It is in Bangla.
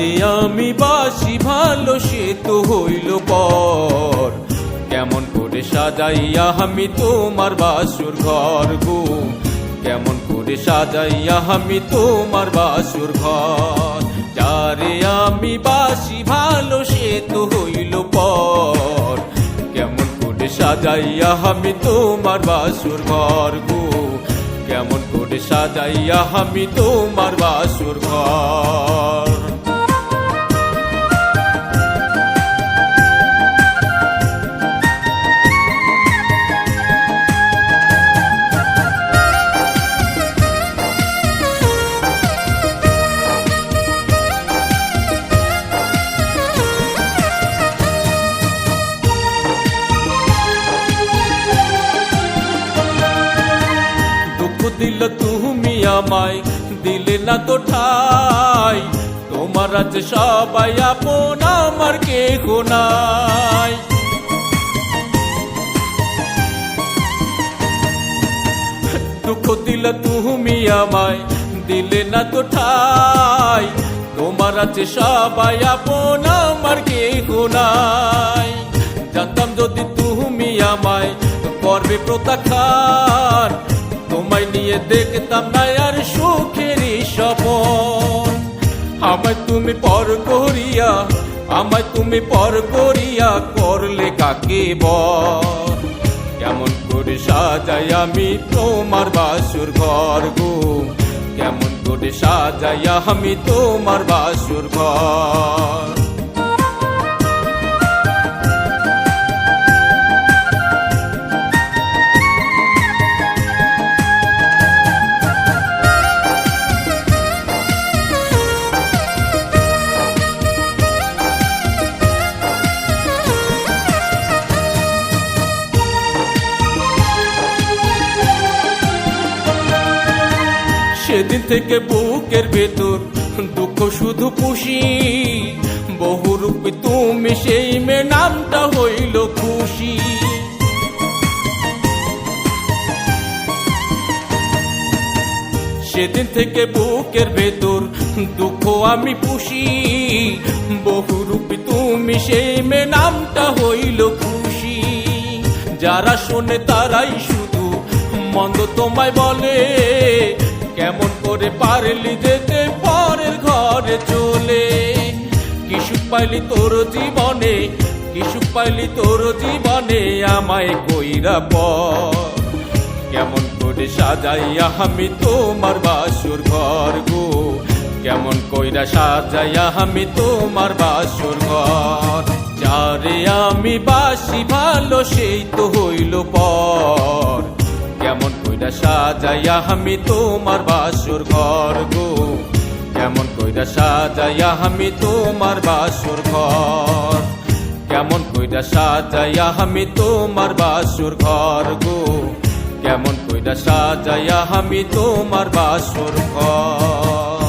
যারে আমি বাসি, ভালো সে তো হইল পর। কেমন করে সাজাইয়া আমি তোমার বাসুর ঘর গো? কেমন করে সাজাইয়া আমি তোমার বাসুর ঘর? যারে আমি বাসি, ভালো সে তো হইল পর। কেমন করে সাজাইয়া আমি তোমার বাসুর ঘর গো? কেমন করে সাজাইয়া আমি তোমার বাসুর ঘর? দিল তুমি আমায়, দিলে না তো ঠাই। তোমার আছে সবাই আপন, আমার কে নাই। দুঃখ দিল তুমি আমায়, দিলে না তো ঠাই। তোমার আছে সবাই আপন, আমার কে নাই। জানতাম যদি তুমি আমায় করবে প্রত্যাখ্যান তোমায় নিয়ে দেখতাম না আর সুখেরই স্বপন। আমায় তুমি পর করিয়া, আমায় তুমি পর করিয়া করলে কাকে বল কেমন করে সাজাই আমি তোমার বাসুর ঘর গো? কেমন করে সাজাই আমি তোমার বাসুর ঘর? সেদিন থেকে বুকের ভেতর দুঃখ শুধু পুষি বহুরূপী তুমি সেই মে নামটা হইল খুশি। সেদিন থেকে বুকের ভেতর দুঃখ আমি পুষি। বহুরূপী তুমি সেই মে নামটা হইল খুশি। যারা শোনে তারাই শুধু মন্দ তোমায় বলে। কেমন করে পারলি যেতে পরের ঘরে চলে? কিছু পাইলি তোর জীবনে? কিছু পাইলি তোর জীবনে? আমায় কইরা পর কেমন করে সাজাইয়া আমি তোমার বাসুর ঘর গো? কেমন কইরা সাজাইয়া আমি তোমার বাসুর ঘর? যারে আমি বাসি ভালো, সেই তো হইল পর। কইরা সাজাইয়া আমি তোমার বাসুর ঘর গো। কেমন কইরা সাজাইয়া আমি তোমার বাসুর ঘর। কেমন কইরা সাজাইয়া আমি তোমার বাসুর ঘর গো। কেমন কইরা সাজাইয়া আমি তোমার বাসুর ঘর।